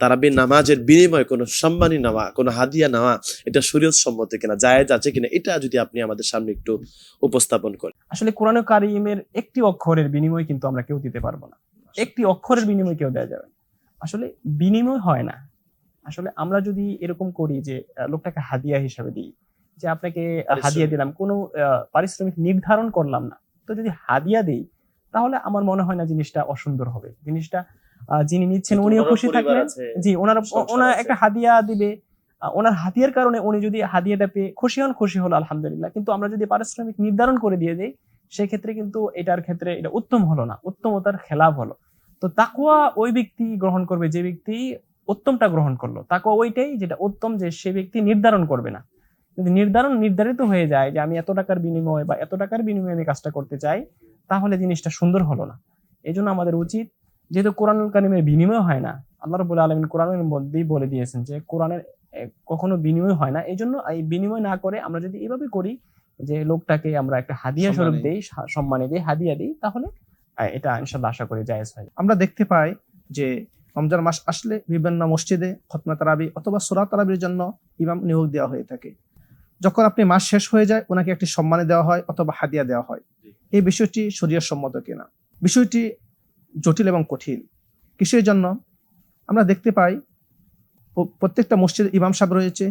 তারাবির নামাজের বিনিময়ে কোনো সম্মানী নেওয়া কোনো হাদিয়া নেওয়া এটা শরীয়ত সম্মত কিনা জায়েজ আছে কিনা এটা যদি আপনি আমাদের সামনে একটু উপস্থাপন করেন। আসলে কোরআন কারিমের একটি অক্ষরের বিনিময় কিন্তু আমরা কেউ দিতে পারব না। একটি অক্ষরের বিনিময় কেউ দেওয়া যাবে আসলে বিনিময় হয় না। আসলে আমরা যদি এরকম করি যে লোকটাকে হাদিয়া হিসাবে দিই যে আপনাকে হাদিয়া দিলাম কোনো পারিশ্রমিক নির্ধারণ করলাম না তো যদি হাদিয়া দিই তাহলে আমার মনে হয় না জিনিসটা অসুন্দর হবে। জিনিসটা যিনি নিচ্ছেন উনিও খুশি থাকবেন। জি ওনার ওনার একটা হাদিয়া দিবে। ওনার হাদিয়ার কারণে উনি যদি হাদিয়াটা পেয়ে খুশি হন খুশি হলো আলহামদুলিল্লাহ। কিন্তু আমরা যদি পারিশ্রমিক নির্ধারণ করে দিয়ে দিই সেক্ষেত্রে কিন্তু এটার ক্ষেত্রে এটা উত্তম হলো না উত্তমতার খেলাফ হলো। তো তাকুয়া ওই ব্যক্তি গ্রহণ করবে যে ব্যক্তি উত্তমটা গ্রহণ করল। তাকুয়া ওইটাই যেটা উত্তম যে সে ব্যক্তি নির্ধারণ করবে না। যদি নির্ধারণ নির্ধারিত হয়ে যায় যে আমি এত টাকার বিনিময়ে বা এত টাকার বিনিময়ে আমি কাজটা করতে চাই তাহলে জিনিসটা সুন্দর হলো না। এই জন্য আমাদের উচিত যেহেতু কোরআনুল কারিমের বিনিময় হয় না আল্লাহ রবুল্লা আলমিন কোরআনের মধ্যেই বলে দিয়েছেন যে কোরআনের কখনো বিনিময় হয় না। এই জন্য এই বিনিময় না করে আমরা যদি এভাবে করি যে লোকটাকে আমরা একটা হাদিয়া স্বরূপ। দেই। সম্মানে দিই হাদিয়া দিই তাহলে এটা ইনশাল্লাহ আশা করি জায়েজ হয়। আমরা দেখতে পাই যে রমজান মাস আসলে বিভিন্ন মসজিদে খতমা তারাবি অথবা সোরা তারাবির জন্য ইমাম নিয়োগ দেওয়া হয়ে থাকে। যখন আপনি মাস শেষ হয়ে যায় ওনাকে একটি সম্মানে দেওয়া হয় অথবা হাদিয়া দেওয়া হয়। এই বিষয়টি শরীয় সম্মত কিনা? বিষয়টি জটিল এবং কঠিন। কিসের জন্য? আমরা দেখতে পাই প্রত্যেকটা মসজিদে ইমাম সাহেব রয়েছে।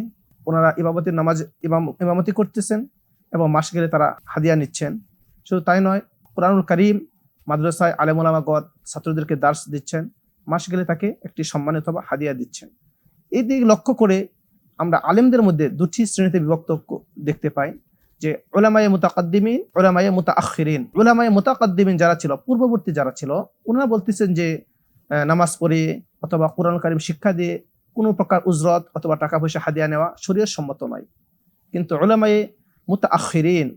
ওনারা ইমামতির নামাজ ইমাম, ইমামতি করতেছেন এবং মাস গেলে তারা হাদিয়া নিচ্ছেন। শুধু তাই নয়, কোরআনুল করিম মাদ্রাসায় আলেমুলামাগত ছাত্রদেরকে দার্স দিচ্ছেন। মাস গেলে তাকে একটি সম্মান অথবা হাদিয়া দিচ্ছেন। এই দিক লক্ষ্য করে আমরা আলেমদের মধ্যে দুটি শ্রেণীতে বিভক্ত দেখতে পাই। যে ওলামায়ে মুতাকাদ্দিমিন ওলামায়ে মুতাআখিরিন ওলামায়ে মুতাকাদ্দিমিন যারা ছিল, পূর্ববর্তী যারা ছিল ওনারা বলতেছেন যে নামাজ পড়ে অথবা কোরআন কারিম শিক্ষা দিয়ে কোনো প্রকার উজরত অথবা টাকা পয়সা হাদিয়া নেওয়া শরীর সম্মত নয়। কিন্তু ওলামায়ে মুতাআখিরিন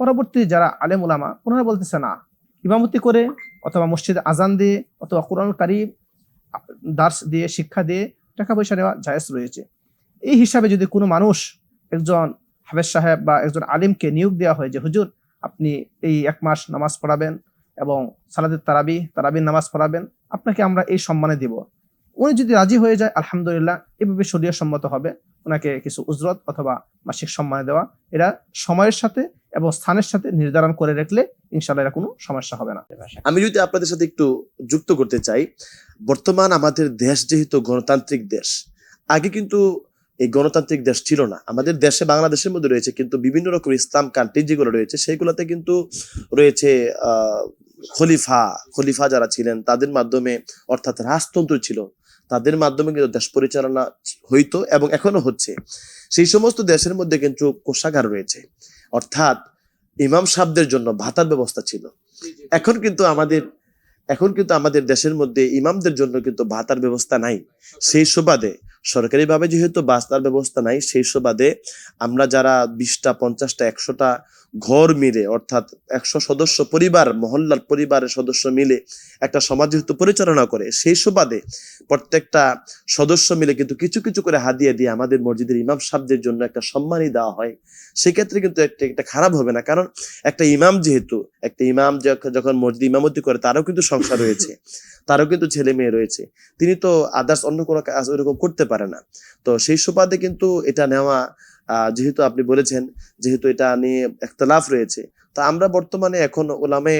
পরবর্তী যারা আলেম ওলামা ওনারা বলতেছে না, ইমামতি করে অথবা মসজিদে আজান দিয়ে অথবা কোরআন কারিম দার্স দিয়ে, শিক্ষা দিয়ে টাকা পয়সা নেওয়া জায়েজ রয়েছে। এই হিসাবে যদি কোনো মানুষ একজন হাফেজ সাহেব বা একজন আলিমকে নিয়োগ দেওয়া হয় যে, হুজুর, আপনি এই এক মাস নামাজ পড়াবেন এবং সালাদের তারাবি, তারাবির নামাজ পড়াবেন, আপনাকে আমরা এই সম্মানে দিব। উনি যদি রাজি হয়ে যায়, আলহামদুলিল্লাহ, এভাবে শরীয় সম্মত হবে। ওনাকে কিছু উজরত অথবা মাসিক সম্মানে দেওয়া। এরা সময়ের সাথে এবং স্থানের সাথে নির্ধারণ করে রাখলে ইনশাল্লাহ এরা কোনো সমস্যা হবে না। আমি যদি আপনাদের সাথে একটু যুক্ত করতে চাই, বর্তমান আমাদের দেশ যেহেতু গণতান্ত্রিক দেশ, আগে কিন্তু এই গণতান্ত্রিক দেশ ছিল না। আমাদের দেশে বাংলাদেশের মধ্যে রয়েছে কিন্তু বিভিন্ন রকম ইসলাম কান্ট্রি যেগুলো রয়েছে সেইগুলোতে কিন্তু রয়েছে খলিফা খলিফা যারা ছিলেন তাদের মাধ্যমে অর্থাৎ রাজতন্ত্র ছিল, তাদের মাধ্যমে কিন্তু দেশ পরিচালনা হইতো এবং এখনও হচ্ছে। সেই সমস্ত দেশের মধ্যে কিন্তু কোষাগার রয়েছে। অর্থাৎ ইমাম সাহেবদের জন্য ভাতার ব্যবস্থা ছিল। এখন কিন্তু আমাদের, এখন কিন্তু আমাদের দেশের মধ্যে ইমামদের জন্য কিন্তু ভাতার ব্যবস্থা নাই। সেই সুবাদে সরকারিভাবে যেহেতু বাস্তার ব্যবস্থা নাই সেই সুবাদে আমরা যারা বিশটা পঞ্চাশটা একশোটা ঘর মিলে, অর্থাৎ একশো সদস্য পরিবার, মহল্লার পরিবারের সদস্য মিলে একটা সমাজ যেহেতু পরিচালনা করে, সেই সুবাদে প্রত্যেকটা সদস্য মিলে কিন্তু কিছু কিছু করে হাদিয়া দিয়ে আমাদের মসজিদের ইমাম সাহেবদের জন্য একটা সম্মানই দেওয়া হয়। সেক্ষেত্রে কিন্তু একটা একটা খারাপ হবে না, কারণ একটা ইমাম যেহেতু, একটা ইমাম যখন মসজিদ ইমামতি করে, তারও কিন্তু সংসার রয়েছে, তারও কিন্তু ছেলে মেয়ে রয়েছে, তিনি তো আদার্স অন্য কোনো কাজ ওইরকম করতে পারে না। তো সেই সুবাদে কিন্তু এটা নেওয়া যেহেতু আপনি বলেছেন, যেহেতু এটা নিয়ে একতলাফ রয়েছে, তা আমরা বর্তমানে এখন ওলামে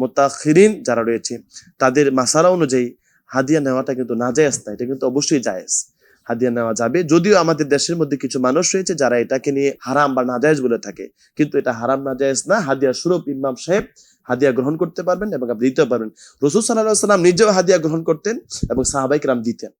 মোতাখিরিন যারা রয়েছে, তাদের মাসালা অনুযায়ী হাদিয়া নেওয়াটা কিন্তু না জায়েজ না, এটা কিন্তু অবশ্যই জায়েজ। হাদিয়া নেওয়া যাবে, যদিও আমাদের দেশের মধ্যে কিছু মানুষ রয়েছে যারা এটাকে নিয়ে হারাম বা নাজায়েজ বলে থাকে, কিন্তু এটা হারাম, নাজায়েজ না, হাদিয়া স্বরূপ ইমাম সাহেব হাদিয়া গ্রহণ করতে পারবেন এবং আপনি দিতে পারবেন। রসুল সাল্লাহ সাল্লাম নিজেও হাদিয়া গ্রহণ করতেন এবং সাহাবাইক রাম দিতেন।